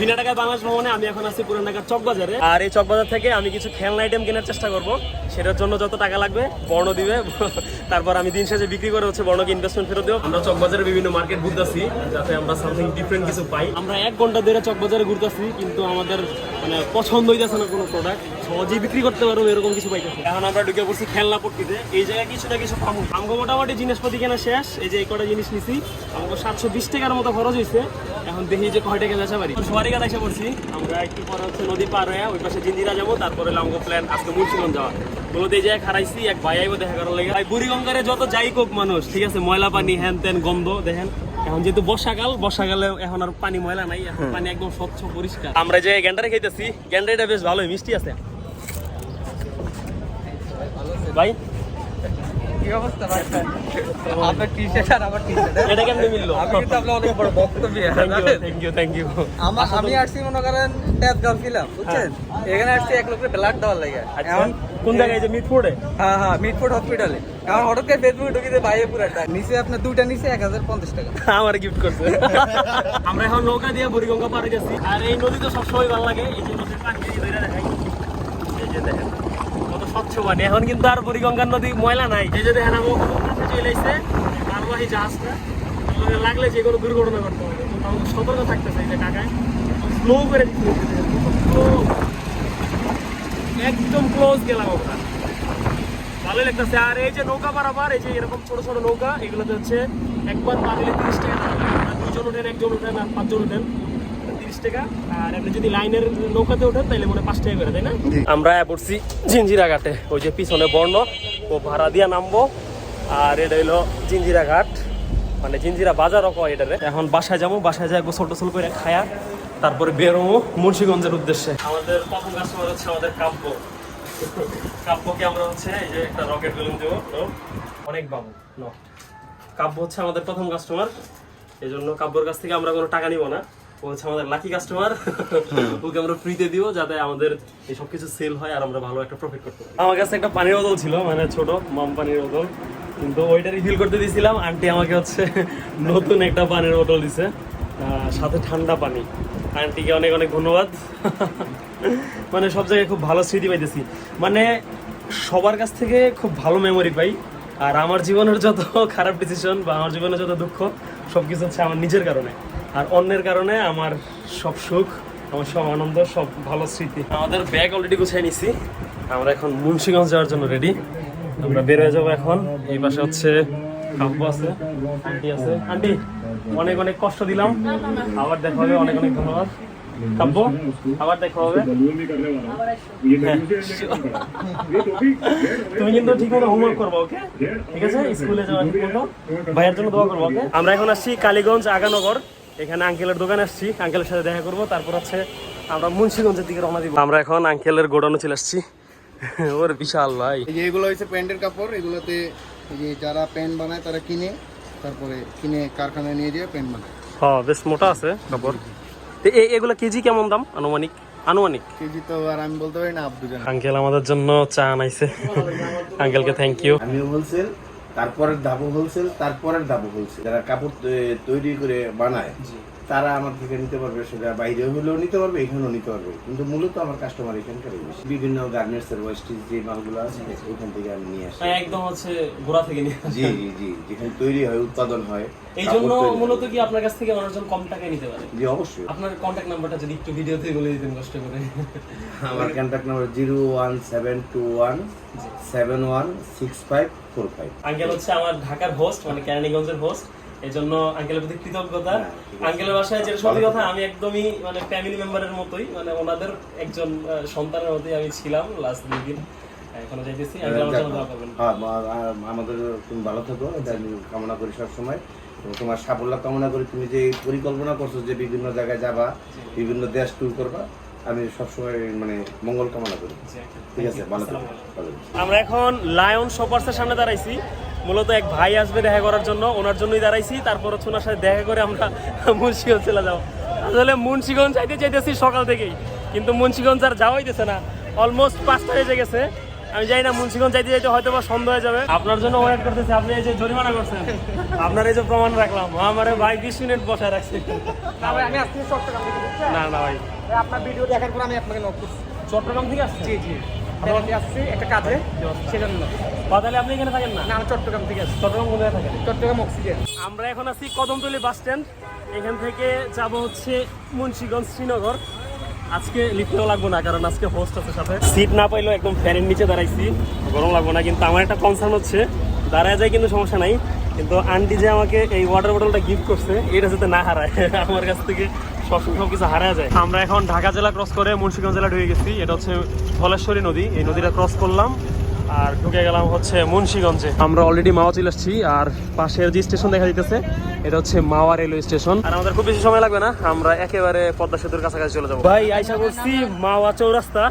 বিনা টাকায় বাংলাদেশ ভ্রমণে আমি এখন আছি পুরান ঢাকার চকবাজারে আর এই চকবাজার থেকে আমি কিছু খেলনা আইটেম কেনার চেষ্টা করব। সেটার জন্য যত টাকা লাগবে বর্ণ দিবে। তারপর আমি দিন শেষে বিক্রি করে হচ্ছে বর্ণকে ইনভেস্টমেন্ট ফেরত দেবো। আমরা চকবাজারে বিভিন্ন মার্কেট ঘুরতেছি যাতে আমরা সামথিং ডিফারেন্ট কিছু পাই। আমরা এক ঘণ্টা ধরে চকবাজারে ঘুরতেছি কিন্তু আমাদের মানে পছন্দ হইতেছে না কোনো প্রোডাক্ট সহজেই বিক্রি করতে পারব এরকম কিছু পাইতেছি এখন আমরা ঢুকে পড়ছি খেলনা পট্টিতে। এই জায়গায় কিছু না কিছু পাবো। আমাকে মোটামুটি জিনিসপাতি কেনা শেষ। এই যে এই কটা জিনিস নিছি আমাকে সাতশো বিশ টাকার মতো খরচ হয়েছে এখন দেখি যে কয় টাকা বেচা পারি সবারই কাছে এসে পড়ছি। আমরা একটু পরে হচ্ছে নদী পার হয়ে ওই পাশে জিন্দিরা যাব তারপরে আমাকে প্ল্যান আজকে মুন্সিগঞ্জ যাওয়া বলতে এই জায়গায় খারাইছি এক ভাই আইবো দেখা করার লাগে। ভাই বুড়িগঙ্গারে যত যাই কোক মানুষ ঠিক আছে ময়লা পানি হ্যান ত্যান গন্ধ দেখেন। এখন যেহেতু বর্ষাকাল বর্ষাকালে এখন আর পানি ময়লা নাই এখন পানি একদম স্বচ্ছ পরিষ্কার। আমরা যে গ্যান্ডারে খাইতেছি গ্যান্ডারিটা বেশ ভালোই মিষ্টি আছে। ভাই কি অবস্থা ভাই? আপনার টি শার্ট আর আমার টি শার্ট এটা কেমনে মিললো? আমি কিন্তু আপনার অনেক বড় ভক্ত বিয়ে থ্যাংক ইউ থ্যাংক ইউ আমার আমি আসছি মনে করেন তেজগাঁও ছিলাম বুঝছেন? এখানে আসছি এক লোকের ব্লাড দেওয়ার লাগে। এখন কোন জায়গায়? যে মিটফোর্ডে হ্যাঁ হ্যাঁ মিটফোর্ড হসপিটালে হঠাৎ করে ফেসবুকে ঢুকিতে বাইরে পুরাটা নিচে আপনার দুইটা নিচে এক হাজার পঞ্চাশ টাকা। আমার গিফট করছে। আমরা এখন নৌকা দিয়ে বুড়িগঙ্গা পাড়ে গেছি। আর এই নদী তো সবসময় ভালো লাগে। এই যে নদীর পানি এই যে দেখেন। স্বচ্ছ পানি এখন কিন্তু আর বুড়িগঙ্গার নদী ময়লা নাই। এই যে দেখেন আমার কাছে চলে এসেছে মালবাহী জাহাজটা লাগলে যে কোনো দুর্ঘটনা করতে হবে। আমাকে সতর্ক থাকতেছে এই যে কাকায় স্লো করে একদম ক্লোজ গেলাম আমরা। ভালোই লাগতেছে। আর এই যে নৌকা পারাবার এই যে এরকম ছোট ছোট নৌকা, এগুলোতে হচ্ছে একবার পার হলে তিরিশ টাকা দুজন ওঠেন একজন ওঠেন আর পাঁচজন ওঠেন তিরিশ টাকা আর আপনি যদি লাইনের নৌকাতে ওঠেন তাহলে মনে হয় পাঁচ টাকা করে তাই না? আমরা পড়ছি জিঞ্জিরা ঘাটে ওই যে পিছনে বর্ণ ও ভাড়া দিয়া নামবো আর এটা হইল জিঞ্জিরা ঘাট। মানে জিঞ্জিরা বাজারও কয় এটারে। এখন বাসায় যাব বাসায় যাই গোসল টোসল করে খায়া তারপরে বেরোবো মুন্সীগঞ্জের উদ্দেশ্যে। আমাদের প্রথম কাস্টমার হচ্ছে আমাদের কাব্য। কাব্যকে আমরা হচ্ছে এই যে একটা রকেট বেলুন দেবো অনেক বাবু ন। কাব্য হচ্ছে আমাদের প্রথম কাস্টমার এই জন্য কাব্যর কাছ থেকে আমরা কোনো টাকা নিব না। ও হচ্ছে আমাদের লাকি কাস্টমার ওকে আমরা ফ্রিতে দিব যাতে আমাদের এই সব কিছু সেল হয় আর আমরা ভালো একটা প্রফিট করতে পারি। আমার কাছে একটা পানির বোতল ছিল মানে ছোট মাম পানির বোতল। কিন্তু ওইটা রিফিল করতে দিয়েছিলাম। আন্টি আমাকে হচ্ছে নতুন একটা পানির বোতল দিছে সাথে ঠান্ডা পানি। আন্টিকে অনেক অনেক ধন্যবাদ। মানে সব জায়গায় খুব ভালো স্মৃতি পাইতেছি। মানে সবার কাছ থেকে খুব ভালো মেমোরি পাই। আর আমার জীবনের যত খারাপ ডিসিশন বা আমার জীবনের যত দুঃখ সব কিছু হচ্ছে আমার নিজের কারণে। আর অন্যের কারণে আমার সব সুখ, আমার সব আনন্দ, সব ভালো স্মৃতি। আমাদের ব্যাগ অলরেডি গুছিয়ে নিছি। আমরা এখন মুন্সিগঞ্জ যাওয়ার জন্য রেডি আমরা বের হয়ে যাব এখন। এই পাশে হচ্ছে কাব্য আছে, আন্টি আছে। আন্টি, অনেক অনেক কষ্ট দিলাম। আবার দেখা হবে, অনেক অনেক ধন্যবাদ। কাব্য আবার দেখা হবে। তুমি কিন্তু ঠিক হোমওয়ার্ক করব ওকে ঠিক আছে? স্কুলে যাওয়া ঠিক মতো ভাইয়ের জন্য করব আমরা এখন আসছি কালীগঞ্জ আগানগর। এখানে আঙ্কেলের দোকানে আসছি আঙ্কেলের সাথে দেখা করব তারপর হচ্ছে আমরা মুন্সিগঞ্জের দিকে রওনা দিব। আমরা এখন আঙ্কেলের গোডাউনে চলে আসছি। ওর বিশাল ভাই। এই যে এগুলো হচ্ছে প্যান্টের কাপড় এগুলোতে এই যে যারা প্যান্ট বানায় তারা কিনে তারপরে কিনে কারখানায় নিয়ে যেয়ে প্যান্ট বানায়। হ্যাঁ বেশ মোটা আছে কাপড়। তো এ- এগুলো কেজি কেমন দাম? আনুমানিক? আনুমানিক? কেজি তো আর আমি বলতে পারি না আব্দু জানে। আঙ্কেল আমাদের জন্য চা আনাইছে। আঙ্কেলকে থ্যাংক ইউ আমিও হোলসেল তারপরের দাবও হোলসেল তারপরের দাবও হোলসেল যারা কাপড় তৈরি করে বানায় তারা আমার থেকে নিতে পারবে সেটা বাইরে হলেও নিতে পারবে এখানেও নিতে পারবে। কিন্তু মূলত আমার কাস্টমার এখানকারই বেশি। বিভিন্ন গার্মেন্টস এর ওয়েস্টিজ যে মালগুলো আছে ওইখান থেকে আমি নিয়ে আসি। একদম হচ্ছে গোড়া থেকে নিয়ে জি জি জি যেখানে তৈরি হয় উৎপাদন হয় এই জন্য মূলত কি আপনার কাছ থেকে মানুষজন কম টাকায় নিতে পারে? জি অবশ্যই। আপনার কন্ট্যাক্ট নাম্বারটা যদি একটু ভিডিওতে বলে দিতেন কষ্ট করে। আমার contact number zero one seven two one seven one six five uncle হচ্ছে আমার ঢাকার হোস্ট মানে কেরানীগঞ্জের হোস্ট এই জন্য আঙ্কেলের প্রতি কৃতজ্ঞতা। হ্যাঁ। আঙ্কেলের বাসায় যেটা সত্যি কথা আমি একদমই মানে ফ্যামিলি মেম্বারের মতোই মানে ওনাদের একজন সন্তানের মতোই আমি ছিলাম লাস্ট দুই দিন এখনও যাইতেছি। আঙ্কেল আমার জন্য দোয়া করবেন। হ্যাঁ আমাদের তুমি ভালো থাকো এটা আমি কামনা করি তোমার সাফল্য কামনা করি তুমি যে পরিকল্পনা করছ যে বিভিন্ন জায়গায় যাবা বিভিন্ন দেশ ট্যুর করবা আমি সবসময় মানে মঙ্গল কামনা করি। ঠিক আছে, ভালো আমরা এখন লায়ন শপার্সের সামনে দাঁড়াইছি। মূলত এক ভাই আসবে দেখা করার জন্য, ওনার জন্যই দাঁড়াইছি। তারপর হচ্ছে ওনার সাথে দেখা করে আমরা মুন্সিগঞ্জ চলে যাব। আসলে মুন্সিগঞ্জ যাইতে চাইতেছি সকাল থেকেই, কিন্তু মুন্সিগঞ্জ আর যাওয়াই দিছে না। অলমোস্ট পাঁচটা বেজে গেছে। আমি জানি না মুন্সিগঞ্জ যাইতে যাইতে হয়তো বা সন্দেহ হয়ে যাবে। আপনার জন্য ওয়েট করতেছি আপনি এই যে জরিমানা করছেন। আপনার এই যে প্রমাণ রাখলাম আমার ভাই বিশ মিনিট বসায় রাখছি। না আমি আসছি চট্টগ্রাম থেকে না না ভাই। আপনার ভিডিও দেখার পর আমি আপনাকে নক করছি। চট্টগ্রাম থেকে আসছে জি জি। আমি আসছি একটা কাজে সেজন্য। বা আপনি এখানে থাকেন না? না আমি চট্টগ্রাম থেকে আসছি। চট্টগ্রাম কোথায় থাকেন? চট্টগ্রাম অক্সিজেন। আমরা এখন আছি কদমতলী বাস স্ট্যান্ড। এখান থেকে যাব হচ্ছে মুন্সিগঞ্জ শ্রীনগর। আজকে লিফটেও লাগবো না, কারণ আজকে হোস্ট আছে সাথে। সিট না পাইলেও একদম ফ্যানের নিচে দাঁড়াইছি, গরম লাগবো না, কিন্তু আমার একটা কনসার্ন হচ্ছে, দাঁড়ায় যায় কিন্তু সমস্যা নাই, কিন্তু আন্টি যে আমাকে এই ওয়াটার বোটলটা গিফট করছে, এটা যাতে না হারায়, আমার কাছ থেকে সবসময় সব কিছু হারায় যায়। আমরা এখন ঢাকা জেলা ক্রস করে মুন্সিগঞ্জ জেলা ঢুকে গেছি, এটা হচ্ছে ধলেশ্বরী নদী, এই নদীটা ক্রস করলাম আর ঢুকে গেলাম হচ্ছে মুন্সিগঞ্জে। আমরা অলরেডি মাওয়া চলে আসছি আর পাশের যে স্টেশন দেখা যাইতেছে এটা হচ্ছে মাওয়া রেলওয়ে স্টেশন আর আমাদের খুব বেশি সময় লাগবে না আমরা একেবারে পদ্মা সেতুর কাছাকাছি চলে যাব। ভাই আইসা করছি মাওয়া চৌরাস্তা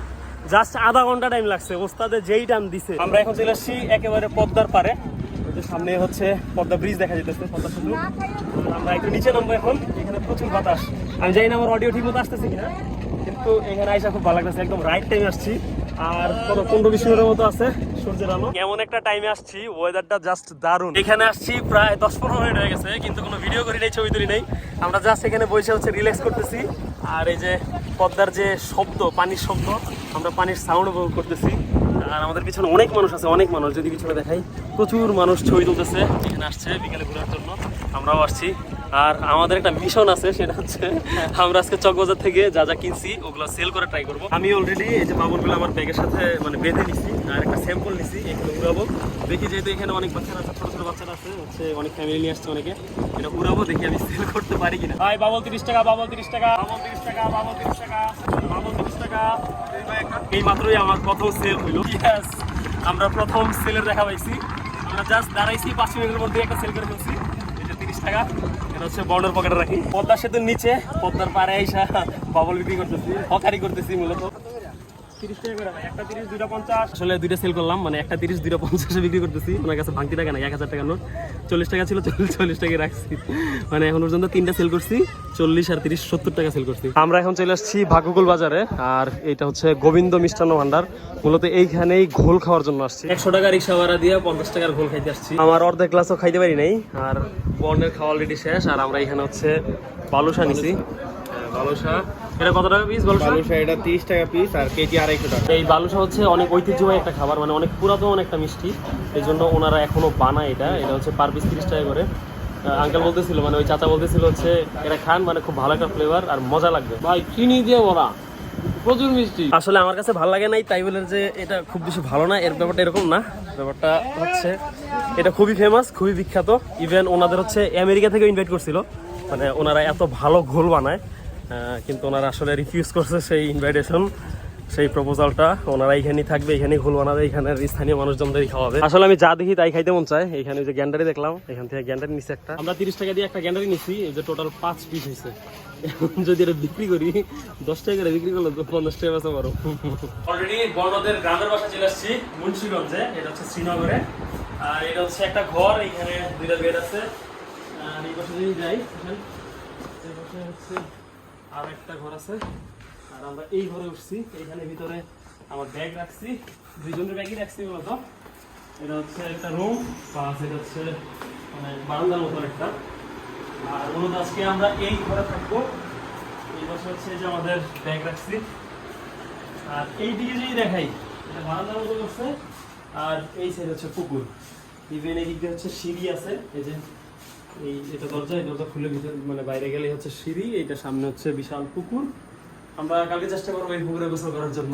জাস্ট আধা ঘণ্টা টাইম লাগছে ওস্তাদে যেই টাইম দিছে। আমরা এখন চলে আসছি একেবারে পদ্মার পারে সামনে হচ্ছে পদ্মা ব্রিজ দেখা যাইতেছে পদ্মা সেতু। আমরা একটু নিচে নামবো এখন এখানে প্রচুর বাতাস। আমি জানি না আমার অডিও ঠিক মতো আসতেছে কিনা কিন্তু এখানে আইসা খুব ভালো লাগতেছে একদম রাইট টাইমে আসছি। আর কত, পনেরো বিশ মিনিটের মতো আছে সূর্যের আলো। এমন একটা টাইমে আসছি ওয়েদারটা জাস্ট দারুণ। এখানে আসছি প্রায় দশ পনেরো মিনিট হয়ে গেছে, কিন্তু কোনো ভিডিও করি নাই, ছবি তুলি নাই। আমরা জাস্ট এখানে বসে হচ্ছে রিল্যাক্স করতেছি। আর এই যে পদ্মার যে শব্দ, পানির শব্দ, আমরা পানির সাউন্ড উপভোগ করতেছি। আর আমাদের পিছনে অনেক মানুষ আছে, অনেক মানুষ। যদি পিছনে দেখাই, প্রচুর মানুষ ছবি তুলতেছে, এখানে আসছে বিকেলে ঘোরার জন্য। আমরাও আসছি। আর আমাদের একটা মিশন আছে সেটা হচ্ছে আমরা আজকে চকবাজার থেকে যা যা কিনছি ওগুলো সেল করে ট্রাই করব। আমি অলরেডি এই যে মামুনগুলো আমার ব্যাগের সাথে মানে বেঁধে নিছি আর একটা স্যাম্পল নিছি এখানে উড়াবো। দেখি যেহেতু এখানে অনেক বাচ্চারা আছে ছোট ছোট বাচ্চারা আছে হচ্ছে অনেক ফ্যামিলি নিয়ে আসছে অনেকে এটা উড়াবো দেখি আমি সেল করতে পারি কিনা। ভাই বাবল তিরিশ টাকা বাবল তিরিশ টাকা বাবল তিরিশ টাকা বাবল তিরিশ টাকা বাবল তিরিশ টাকা। এই মাত্রই আমার প্রথম সেল হইল। Yes! আমরা প্রথম সেলের দেখা পাইছি। আমরা জাস্ট দাঁড়াইছি পাঁচ মিনিটের মধ্যে একটা সেল করে ফেলছি। এটা তিরিশ টাকা। হচ্ছে বর্ডার পকেটে রাখি। পদ্মা সেতুর নিচে, পদ্মার পাড়ে আইসা বাবল বিক্রি করতেছি, হকারি করতেছি মূলত। দুইটা সেল করলাম মানে একটা বিক্রি করতেছি। নাই, এক হাজার টাকা নোট। চল্লিশ টাকা ছিল, চল্লিশ টাকা রাখছি। মানে এখন পর্যন্ত সেল করছি, চল্লিশ আর তিরিশ, সত্তর টাকা সেল করছি। আমরা এখন চলে আসছি ভাগ্যকুল বাজারে, আর এটা হচ্ছে গোবিন্দ মিষ্টান্ন ভান্ডার। মূলত এইখানেই ঘোল খাওয়ার জন্য আসছি। একশো টাকা রিক্সা ভাড়া দিয়ে পঞ্চাশ টাকার ঘোল খাইতে আসছি। আমার অর্ধেক গ্লাসও খাইতে পারি নাই, আর বর্ণের খাওয়া অলরেডি শেষ, আর আমরা এখানে হচ্ছে বালুসা নিছি। এটা কত টাকা পিস বালুশা? এটা তিরিশ টাকা পিস আর কেজি আড়াইশো টাকা। এই বালুসা হচ্ছে অনেক ঐতিহ্যবাহী একটা খাবার মানে অনেক পুরাতন একটা মিষ্টি। এই জন্য ওনারা এখনও বানায় এটা। এটা হচ্ছে পার পিস তিরিশ টাকা করে। আঙ্কেল বলতেছিল মানে ওই চাচা বলতেছিল হচ্ছে এটা খান মানে খুব ভালো একটা ফ্লেভার আর মজা লাগবে। ভাই চিনি দিয়ে বলা প্রচুর মিষ্টি। আসলে আমার কাছে ভালো লাগে নাই তাই বলে যে এটা খুব বেশি ভালো না এর ব্যাপারটা এরকম না। ব্যাপারটা হচ্ছে এটা খুবই ফেমাস খুবই বিখ্যাত। ইভেন ওনাদের হচ্ছে আমেরিকা থেকে ইনভাইট করছিল মানে ওনারা এত ভালো ঘোল বানায়। কিন্তু ওনারা আসলে রিফিউজ করছে সেই ইনভাইটেশন সেই প্রপোজালটা ওনারা এখানেই থাকবে এখানেই ঘোল বানাবে এখানের স্থানীয় মানুষজনদেরই খাওয়াবে। আসলে আমি যা দেখি তাই খাইতে মন চায়। এখানে যে গ্যান্ডারি দেখলাম এখান থেকে গ্যান্ডারি নিছি একটা। আমরা তিরিশ টাকা দিয়ে একটা গ্যান্ডারি নিছি এই যে টোটাল পাঁচ পিস হয়েছে যদি এটা বিক্রি করি দশ টাকা করে বিক্রি করলে তো পঞ্চাশ টাকা বেচা পারো। অলরেডি বর্ণদের গ্রামের বাসা চলে আসছি মুন্সিগঞ্জে। এটা হচ্ছে শ্রীনগরে। আর এটা হচ্ছে একটা ঘর এখানে দুইটা বেড আছে। আর এই পাশে যদি যাই হচ্ছে আর একটা ঘর আছে। আর আমরা এই ঘরে উঠছি। এইখানে ভিতরে আমার ব্যাগ রাখছি। দুইজনের ব্যাগই রাখছি মূলত। এটা হচ্ছে একটা রুম প্লাস এটা হচ্ছে মানে বারান্দার মতো একটা আর মূলত আজকে আমরা এই ঘরে থাকব। এই পাশে হচ্ছে যে আমাদের ব্যাগ রাখছি। আর এই দিকে যদি দেখাই, এটা বারান্দার মতো করছে। আর এই সাইড হচ্ছে পুকুর। ইভেন এই দিক দিয়ে হচ্ছে সিঁড়ি আছে। এই যে এই এটা দরজা, এই দরজা খুলে ভিতরে মানে বাইরে গেলেই হচ্ছে সিঁড়ি এটা সামনে হচ্ছে বিশাল পুকুর। আমরা কালকে চেষ্টা করব এই পুকুরে গোসল করার জন্য।